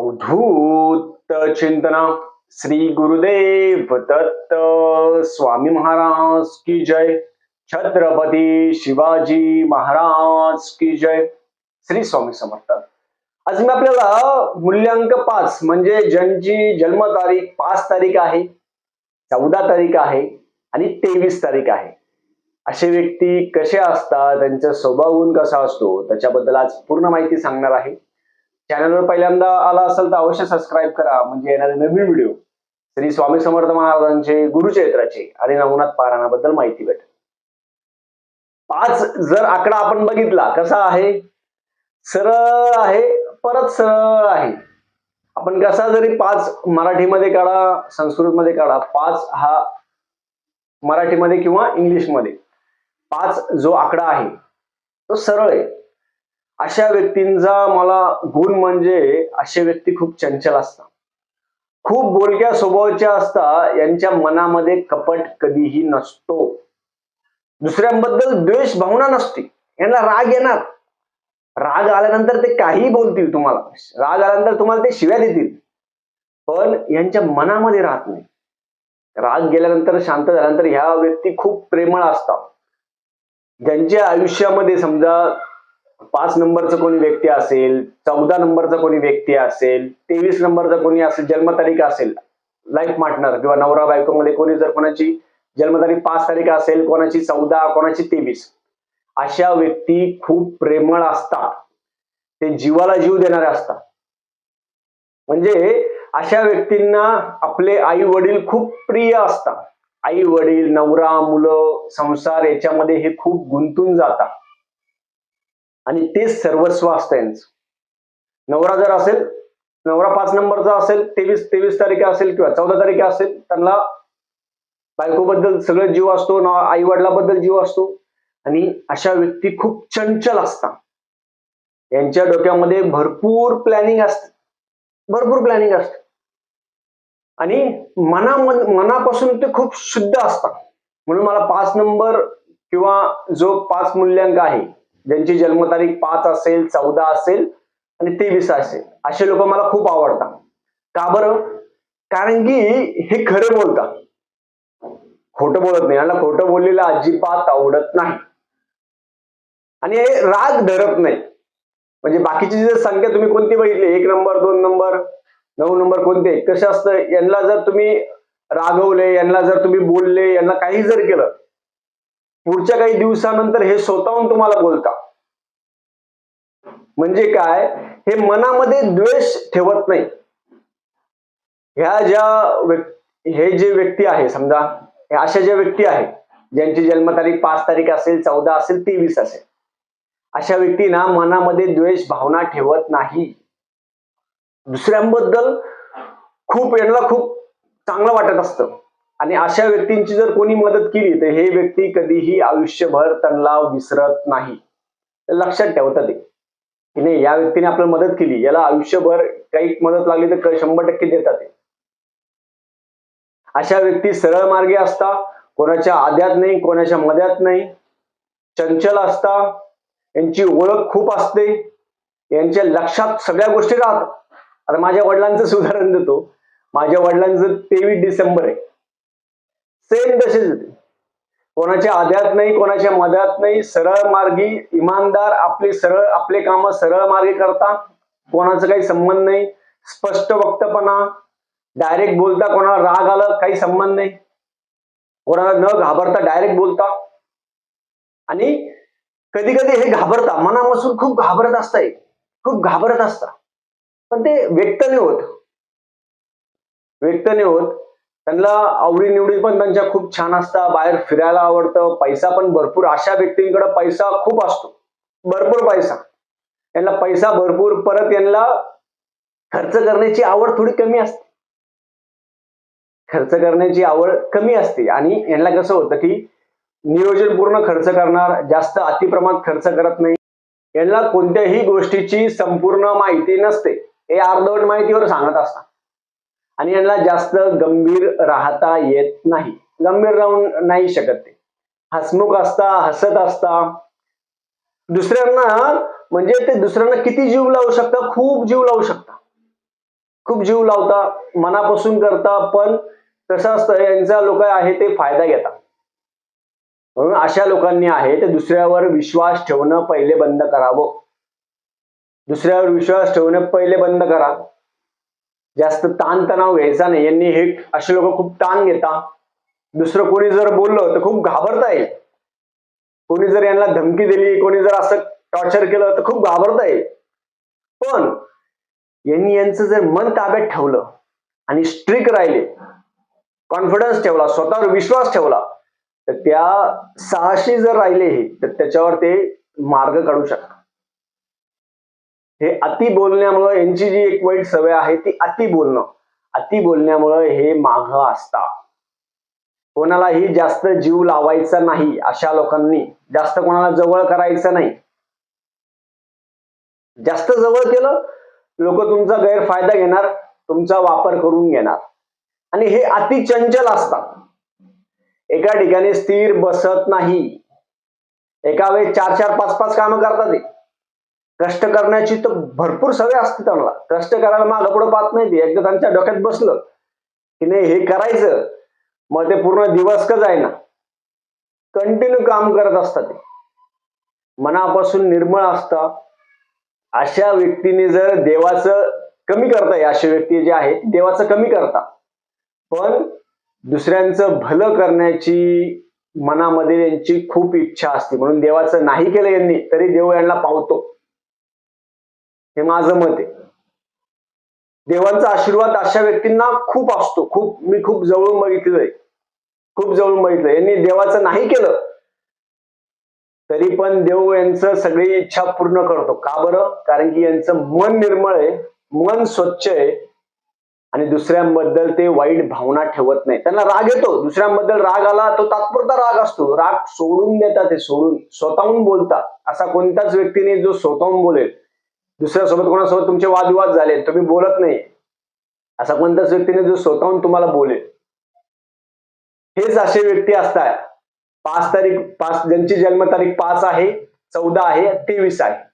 अवधूत चिंतन। श्री गुरुदेव दत्त स्वामी महाराज की जय। छत्रपती शिवाजी महाराज की जय। श्री स्वामी समर्थ। आज मी आपल्याला मूल्यांक पाच म्हणजे ज्यांची जन्मतारीख पाच तारीख आहे चौदा तारीख आहे आणि तेवीस तारीख आहे. असे व्यक्ती कसे असतात? त्यांचा स्वभाव कसा असतो? त्याच्याबद्दल आज पूर्ण माहिती सांगणार आहे. चॅनलवर पहिल्यांदा आला असेल तर अवश्य सबस्क्राईब करा. म्हणजे येणारे नवीन व्हिडिओ श्री स्वामी समर्थ महाराजांचे गुरुचरित्राचे आणि नवनाथ पारायणाबद्दल माहिती भेटेल. पाच जर आकडा आपण बघितला कसा आहे? सरळ आहे परत सरळ आहे. आपण कसा जरी पाच मराठीमध्ये काढा संस्कृतमध्ये काढा पाच हा मराठीमध्ये किंवा इंग्लिशमध्ये पाच जो आकडा आहे तो सरळ आहे. अशा व्यक्तींचा मला गुण म्हणजे असे व्यक्ती खूप चंचल असतात. खूप बोलक्या स्वभावाच्या असतात यांच्या मनामध्ये कपट कधीही नसतो. दुसऱ्यांबद्दल द्वेष भावना नसते. यांना राग येणार. राग आल्यानंतर ते काही बोलतील तुम्हाला. राग आल्यानंतर तुम्हाला ते शिव्या देतील. पण यांच्या मनामध्ये राहत नाही. राग गेल्यानंतर शांत झाल्यानंतर ह्या व्यक्ती खूप प्रेमळ असतात. ज्यांच्या आयुष्यामध्ये समजा पाच नंबरचं कोणी व्यक्ती असेल चौदा नंबरचा कोणी व्यक्ती असेल तेवीस नंबरचा कोणी असेल जन्मतारीख असेल लाईफ पार्टनर किंवा नवरा बायकोमध्ये कोणी जर कोणाची जन्मतारीख पाच तारीख असेल कोणाची चौदा कोणाची तेवीस अशा व्यक्ती खूप प्रेमळ असतात. ते जीवाला जीव देणारे असतात. म्हणजे अशा व्यक्तींना आपले आई वडील खूप प्रिय असतात. आई वडील नवरा मुलं संसार याच्यामध्ये हे खूप गुंतून जातात. आणि ते सर्वस्व असतं यांचं. नवरा जर असेल नवरा पाच नंबरचा असेल तेवीस तेवीस तारखे असेल किंवा चौदा तारखे असेल त्यांना बायकोबद्दल सगळं जीव असतो आई वडिलाबद्दल जीव असतो. आणि अशा व्यक्ती खूप चंचल असतात. यांच्या डोक्यामध्ये भरपूर प्लॅनिंग असते. भरपूर प्लॅनिंग असते. आणि मना मनापासून ते खूप शुद्ध असतात. म्हणून मला पाच नंबर किंवा जो पाच मूल्यांक आहे ज्यांची जन्मतारीख पाच असेल चौदा असेल आणि तेवीस असेल. असे लोक मला खूप आवडतात. का बरं? कारण की हे खरं बोलतात. खोटं बोलत नाही. याला खोटं बोललेलं अजिबात आवडत नाही. आणि हे राग धरत नाही. म्हणजे बाकीची जर संख्या तुम्ही कोणती बघितली? एक नंबर दोन नंबर नऊ नंबर कोणते? कसे असतं? यांना जर तुम्ही रागवले यांना जर तुम्ही बोलले यांना काही जर केलं पुढच्या काही दिवसानंतर हे स्वतःहून तुम्हाला बोलता. म्हणजे काय? हे मनामध्ये द्वेष ठेवत नाही. ह्या ज्या हे जे व्यक्ती आहे समजा अशा ज्या व्यक्ती आहेत ज्यांची जन्मतारीख पाच तारीख असेल चौदा असेल तेवीस असेल अशा व्यक्तींना मनामध्ये द्वेष भावना ठेवत नाही. दुसऱ्यांबद्दल खूप यांना खूप चांगलं वाटत असतं. आणि अशा व्यक्तींची जर कोणी मदत केली तर हे व्यक्ती कधीही आयुष्यभर त्यांना विसरत नाही. लक्षात ठेवतात ते की नाही या व्यक्तीने आपल्याला मदत केली याला आयुष्यभर काही मदत लागली तर शंभर टक्के देतात अशा व्यक्ती सरळ मार्गे असता कोणाच्या आद्यात नाही कोणाच्या मध्यात नाही. चंचल असता यांची ओळख खूप असते. यांच्या लक्षात सगळ्या गोष्टी राहतात. आता माझ्या वडिलांचं उदाहरण देतो. माझ्या वडिलांचं तेवीस डिसेंबर आहे. सेम तसेच होते. कोणाच्या आद्यात नाही कोणाच्या मध्यात नाही सरळ मार्गी इमानदार आपले सरळ आपले काम सरळ मार्गी करता कोणाचा काही संबंध नाही. स्पष्ट वक्तपणा डायरेक्ट बोलता कोणाला राग आलं काही संबंध नाही. कोणाला न घाबरता डायरेक्ट बोलता. आणि कधी कधी हे घाबरता मनापासून खूप घाबरत असताय खूप घाबरत असता. पण ते व्यक्त नाही होत. व्यक्त नाही होत. त्यांना आवडीनिवडी पण त्यांच्या खूप छान असतात. बाहेर फिरायला आवडतं. पैसा पण भरपूर. अशा व्यक्तींकडे पैसा खूप असतो. भरपूर पैसा. यांना पैसा भरपूर. परत यांना खर्च करण्याची आवड थोडी कमी असते. खर्च करण्याची आवड कमी असते. आणि यांना कसं होतं की नियोजन पूर्ण खर्च करणार. जास्त अतिप्रमाणात खर्च करत नाही. यांना कोणत्याही गोष्टीची संपूर्ण माहिती नसते. हे अर्धवट माहितीवर सांगत असतात. आणि यांना जास्त गंभीर राहता येत नाही. गंभीर राहून नाही शकत ते. हसमुख असता हसत असता. दुसऱ्यांना म्हणजे ते दुसऱ्यांना किती जीव लावू शकता? खूप जीव लावू शकता. खूप जीव लावता मनापासून करता पण कसं असतं यांचा लोक आहे ते फायदा घेतात. म्हणून अशा लोकांनी आहे ते दुसऱ्यावर विश्वास ठेवणं पहिले बंद करावं. दुसऱ्यावर विश्वास ठेवणं पहिले बंद करा. जास्त ताणतणाव घ्यायचा नाही. यांनी हे असे लोक खूप ताण घेता. दुसरं कोणी जर बोललं तर खूप घाबरता येईल. कोणी जर यांना धमकी दिली कोणी जर असं टॉर्चर केलं तर खूप घाबरता येईल. पण यांनी यांचं जर मन ताब्यात ठेवलं आणि स्ट्रिक राहिले कॉन्फिडन्स ठेवला स्वतःवर विश्वास ठेवला तर त्या साहसी जर राहिले हे तर त्याच्यावर ते मार्ग काढू शकतात. हे अति बोलण्यामुळं यांची जी एक वाईट सवय आहे ती अति बोलणं. अति बोलण्यामुळं हे माघ असता. कोणालाही जास्त जीव लावायचा नाही अशा लोकांनी. जास्त कोणाला जवळ करायचं नाही. जास्त जवळ केलं लोक तुमचा गैरफायदा घेणार तुमचा वापर करून घेणार. आणि हे अति चंचल असतात. एका ठिकाणी स्थिर बसत नाही. एका वेळेस चार चार पाच पाच कामं करतात ते. कष्ट करण्याची तर भरपूर सवय असते त्यांना. कष्ट करायला मागं पुढे पाहत नाही ती एकदा त्यांच्या डोक्यात बसलं की नाही हे करायचं मग ते पूर्ण दिवस का जायना कंटिन्यू काम करत असतात ते. मनापासून निर्मळ असतं अशा व्यक्तीने जर देवाचं कमी करताय असे व्यक्ती जे आहेत देवाचं कमी करता पण दुसऱ्यांचं भलं करण्याची मनामध्ये यांची खूप इच्छा असते. म्हणून देवाचं नाही केलं यांनी तरी देव यांना पावतो. हे माझं मत आहे. देवांचा आशीर्वाद अशा व्यक्तींना खूप असतो. खूप मी खूप जवळून बघितलंय. खूप जवळून बघितलं यांनी देवाचं नाही केलं तरी पण देव यांचं सगळी इच्छा पूर्ण करतो. का बरं? कारण की यांचं मन निर्मळ आहे मन स्वच्छ आहे आणि दुसऱ्यांबद्दल ते वाईट भावना ठेवत नाही. त्यांना राग येतो. दुसऱ्यांबद्दल राग आला तो तात्पुरता राग असतो. राग सोडून देतात ते सोडून स्वतःहून बोलतात. असा कोणताच व्यक्तीने जो स्वतःहून बोलेल दुसऱ्यासोबत कोणासोबत तुमचे वादविवाद झाले तुम्ही बोलत नाही असा कोणताच व्यक्तीने जो स्वतःहून तुम्हाला बोलेल. हेच असे व्यक्ती असतात. पाच तारीख पाच ज्यांची जन्मतारीख पाच आहे चौदा आहे तेवीस आहे.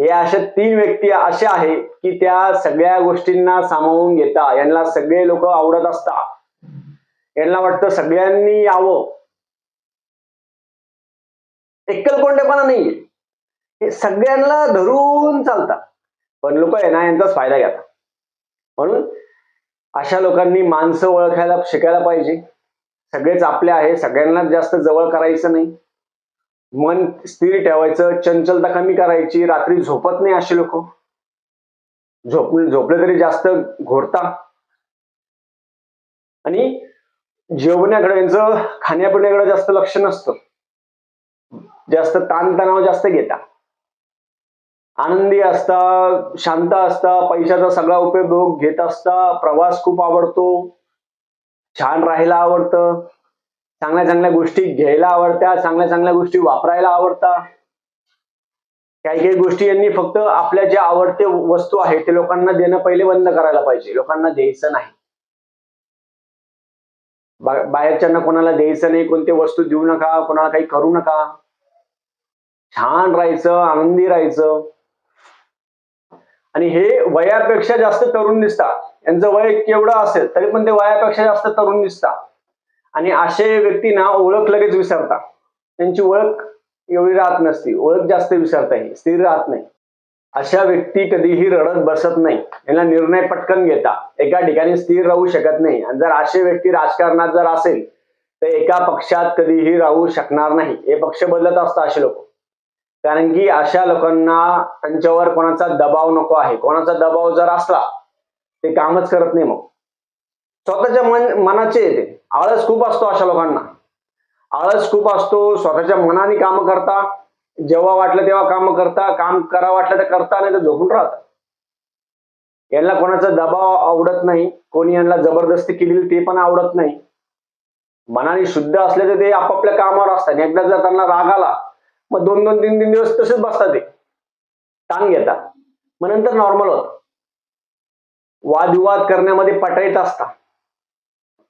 हे अशा तीन व्यक्ती अशा आहे की त्या सगळ्या गोष्टींना सामावून घेता. यांना सगळे लोक आवडत असतात. यांना वाटतं सगळ्यांनी यावं. एकलकोंडेपणा नाहीये. हे सगळ्यांना धरून चालतात. पण लोक आहे ना यांचाच फायदा घेतात. म्हणून अशा लोकांनी माणसं ओळखायला शिकायला पाहिजे. सगळेच आपले आहे सगळ्यांनाच जास्त जवळ करायचं नाही. मन स्थिर ठेवायचं चंचलता कमी करायची रात्री झोपत नाही असे लोक. झोप झोपले तरी जास्त घोरता आणि जेवण्याकडे यांचं खाण्यापिण्याकडे जास्त लक्ष नसतं. जास्त ताणतणाव जास्त घेता आनंदी असता शांत असता पैशाचा सगळा उपयोग घेत असता प्रवास खूप आवडतो छान राहायला आवडतं चांगल्या चांगल्या गोष्टी घ्यायला आवडत्या चांगल्या चांगल्या गोष्टी वापरायला आवडतात काही काही गोष्टी यांनी फक्त आपल्या ज्या आवडते वस्तू आहेत ते लोकांना देणं पहिले बंद करायला पाहिजे लोकांना द्यायचं नाही. बा- बाहेरच्यांना कोणाला द्यायचं नाही कोणते वस्तू देऊ नका कोणाला काही करू नका. छान राहायचं आनंदी राहायचं. आणि हे वयापेक्षा जास्त तरुण दिसतात यांचं वय केवढं असेल तरी पण ते वयापेक्षा जास्त तरुण दिसतात आणि असे व्यक्ती ना ओळख लगेच विसरतात त्यांची ओळख एवढी राहत नसती. ओळख जास्त विसरता येईल स्थिर राहत नाही. अशा व्यक्ती कधीही रडत बसत नाही. यांना निर्णय पटकन घेता. एका ठिकाणी स्थिर राहू शकत नाही. आणि जर असे व्यक्ती राजकारणात जर असेल तर एका पक्षात कधीही राहू शकणार नाही. हे पक्ष बदलत असतात असे लोक. कारण की अशा लोकांना त्यांच्यावर कोणाचा दबाव नको आहे. कोणाचा दबाव जर असला ते कामच करत नाही मग. स्वतःच्या मन मनाचे येते आळस खूप असतो अशा लोकांना. आळस खूप असतो स्वतःच्या मनाने काम करता. जेव्हा वाटलं तेव्हा काम करता. काम करा वाटलं तर करता नाही तर झोपून राहता. यांना कोणाचा दबाव आवडत नाही. कोणी यांना जबरदस्ती केलेली ते पण आवडत नाही. मनाने शुद्ध असले तर ते आपापल्या कामावर असतात. आणि एकदा जर त्यांना राग आला मग दोन दोन तीन तीन दिवस तसेच बसतात ते. ताण घेतात. मग नंतर नॉर्मल होत. वादविवाद करण्यामध्ये पटाईत असता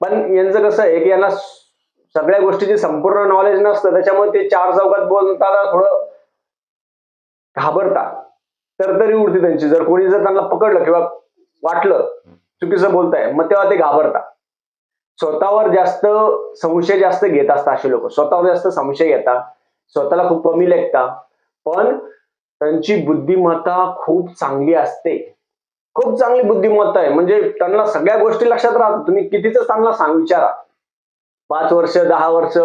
पण यांचं कसं आहे की यांना सगळ्या गोष्टीची संपूर्ण नॉलेज नसतं. त्याच्यामुळे ते चार चौकात बोलताना थोडं घाबरतात. तरतरी उडते त्यांची. जर कोणी जर त्यांना पकडलं किंवा वाटलं चुकीचं बोलताय मग तेव्हा ते घाबरतात. स्वतःवर जास्त संशय जास्त घेत असतात असे लोक. स्वतःवर जास्त संशय घेतात. स्वतःला खूप कमी लेखता. पण त्यांची बुद्धिमत्ता खूप चांगली असते. खूप चांगली बुद्धिमत्ता आहे. म्हणजे त्यांना सगळ्या गोष्टी लक्षात राहतात. तुम्ही कितीच त्यांना सांग विचारा. पाच वर्ष दहा वर्ष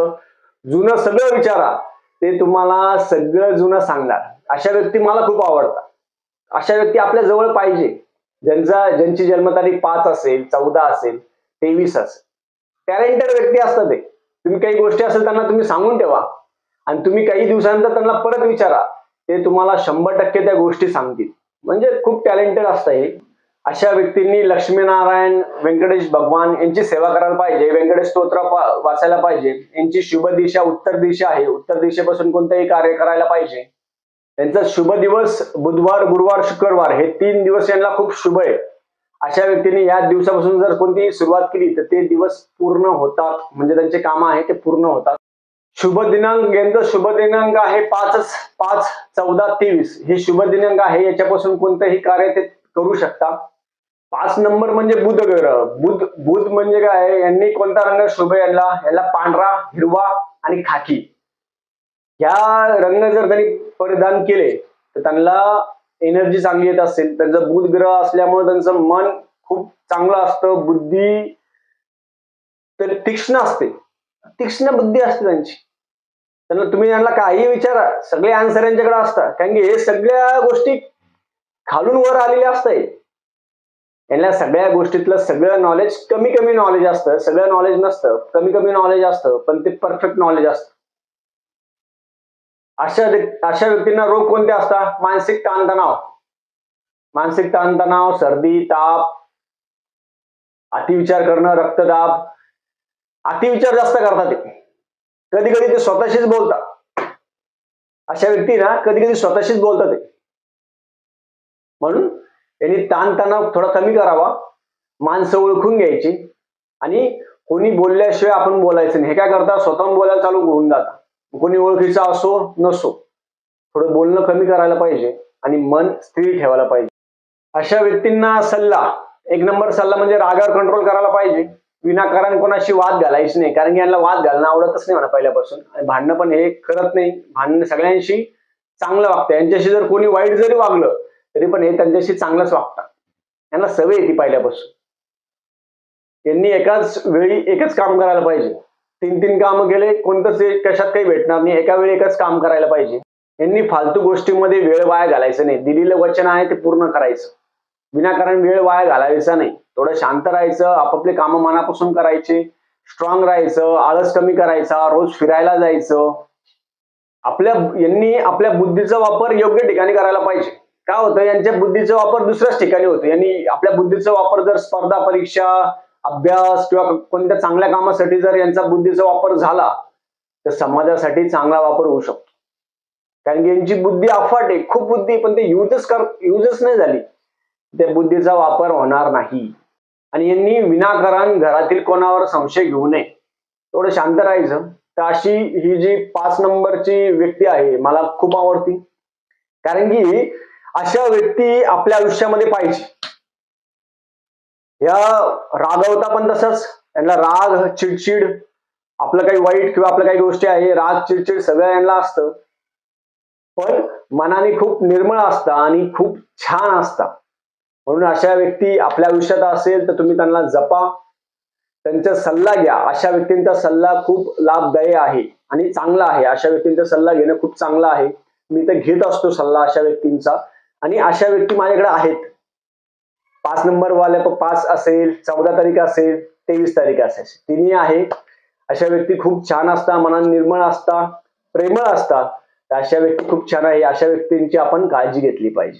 जुनं सगळं विचारा. ते तुम्हाला सगळं जुनं सांगणार. अशा व्यक्ती मला खूप आवडतात. अशा व्यक्ती आपल्या जवळ पाहिजे. ज्यांचा ज्यांची जन्मतारीख पाच असेल चौदा असेल तेवीस असेल. टॅलेंटेड व्यक्ती असतात ते. तुम्ही काही गोष्टी असेल त्यांना तुम्ही सांगून ठेवा. आणि तुम्ही काही दिवसानंतर त्यांना परत विचारा. ते तुम्हाला शंभर टक्के त्या गोष्टी सांगतील. म्हणजे खूप टॅलेंटेड असतं हे. अशा व्यक्तींनी लक्ष्मीनारायण व्यंकटेश भगवान यांची सेवा करायला पाहिजे. व्यंकटेश स्तोत्र पा- वाचायला पाहिजे. यांची शुभ दिशा उत्तर दिशा आहे. उत्तर दिशेपासून कोणतंही कार्य करायला पाहिजे. त्यांचा शुभ दिवस बुधवार गुरुवार शुक्रवार हे तीन दिवस यांना खूप शुभ आहे. अशा व्यक्तींनी या दिवसापासून जर कोणतीही सुरुवात केली तर ते दिवस पूर्ण होतात. म्हणजे त्यांचे कामं आहे ते पूर्ण होतात. शुभ दिनांक यांचा शुभ दिनांक आहे पाच पाच चौदा तेवीस. हे शुभ दिनांक आहे याच्यापासून कोणतंही कार्य ते करू शकता. पाच नंबर म्हणजे बुध ग्रह बुध बुध म्हणजे काय? यांनी कोणता रंग शुभ आहे यांना? याला पांढरा हिरवा आणि खाकी. ह्या रंग जर त्यांनी परिधान केले तर त्यांना एनर्जी चांगली येत असेल. त्यांचं बुध ग्रह असल्यामुळे त्यांचं मन खूप चांगलं असतं. बुद्धी तर तीक्ष्ण असते. तीक्ष्ण बुद्धी असते त्यांची. त्यांना तुम्ही यांना काही विचारा. सगळे आन्सर यांच्याकडे असतात. कारण की हे सगळ्या गोष्टी खालून वर आलेल्या असतात. यांना सगळ्या गोष्टीतलं सगळं नॉलेज कमी कमी नॉलेज असतं. सगळं नॉलेज नसतं. कमी कमी नॉलेज असतं. पण ते परफेक्ट नॉलेज असतं. अशा अशा व्यक्तींना रोग कोणते असतात? मानसिक ताणतणाव. मानसिक ताणतणाव सर्दी ताप अतिविचार करणं रक्तदाब अतिविचार जास्त करतात ते. कधी कधी ते स्वतःशीच बोलतात. अशा व्यक्ती ना कधी कधी स्वतःशीच बोलतात ते. म्हणून यांनी ताणतणाव थोडा कमी करावा. माणसं ओळखून घ्यायची. आणि कोणी बोलल्याशिवाय आपण बोलायचं नाही. हे काय करता स्वतःहून बोलायला चालू होऊन जातात. कोणी ओळखीचा असो नसो. थोडं बोलणं कमी करायला पाहिजे आणि मन स्थिर ठेवायला पाहिजे. अशा व्यक्तींना सल्ला. एक नंबर सल्ला म्हणजे रागावर कंट्रोल करायला पाहिजे. विनाकारण कोणाशी वाद घालायची नाही कारण की यांना वाद घालणं आवडतच नाही म्हणा पहिल्यापासून. आणि भांडणं पण हे करत नाही. भांडणं सगळ्यांशी चांगलं वागतं. यांच्याशी जर कोणी वाईट जरी वागलं तरी पण हे त्यांच्याशी चांगलंच वागतात. यांना सवय येते पहिल्यापासून. यांनी एकाच वेळी एकच काम करायला पाहिजे. तीन तीन कामं केले कोणतंच कशात काही भेटणार नाही. एका वेळी एकच काम करायला पाहिजे. यांनी फालतू गोष्टीमध्ये वेळ वाया घालायचं नाही. दिलेलं वचन आहे ते पूर्ण करायचं. विनाकारण वेळ वाया घालायचा नाही. थोडं शांत राहायचं आपापले कामं मनापासून करायचे स्ट्रॉंग राहायचं आळस कमी करायचा रोज फिरायला जायचं. आपल्या यांनी आपल्या बुद्धीचा वापर योग्य ठिकाणी करायला पाहिजे. काय होतं यांच्या बुद्धीचा वापर दुसऱ्याच ठिकाणी होतो. यांनी आपल्या बुद्धीचा वापर जर स्पर्धा परीक्षा अभ्यास किंवा कोणत्या चांगल्या कामासाठी जर यांचा बुद्धीचा वापर झाला तर समाजासाठी चांगला वापर होऊ शकतो. कारण की यांची बुद्धी अफाट आहे. खूप बुद्धी पण ते युजच कर युजच नाही झाली. त्या बुद्धीचा वापर होणार नाही. आणि यांनी विनाकारण घरातील कोणावर संशय घेऊ नये. थोडं शांत राहायचं. तर अशी ही जी पाच नंबरची व्यक्ती आहे मला खूप आवडती. कारण की अशा व्यक्ती आपल्या आयुष्यामध्ये पाहिजे. या रागवता पण तसंच. यांना राग चिडचिड आपलं काही वाईट किंवा आपल्या काही गोष्टी आहे राग चिडचिड सगळं यांना असतं. पण मनाने खूप निर्मळ असतं आणि खूप छान असतात म्हणून अशा व्यक्ती आपल्या आयुष्यात असेल तर तुम्ही त्यांना जपा. त्यांचा सल्ला घ्या. अशा व्यक्तींचा सल्ला खूप लाभदायी आहे आणि चांगला आहे. अशा व्यक्तींचा सल्ला घेणं खूप चांगलं आहे. मी तर घेत असतो सल्ला अशा व्यक्तींचा. आणि अशा व्यक्ती माझ्याकडे आहेत. पाच नंबर वाल्या पाच असेल चौदा तारीख असेल तेवीस तारीख असेल. तिन्ही आहे. अशा व्यक्ती खूप छान असता मनात निर्मळ असतात प्रेमळ असतात. तर अशा व्यक्ती खूप छान आहे. अशा व्यक्तींची आपण काळजी घेतली पाहिजे.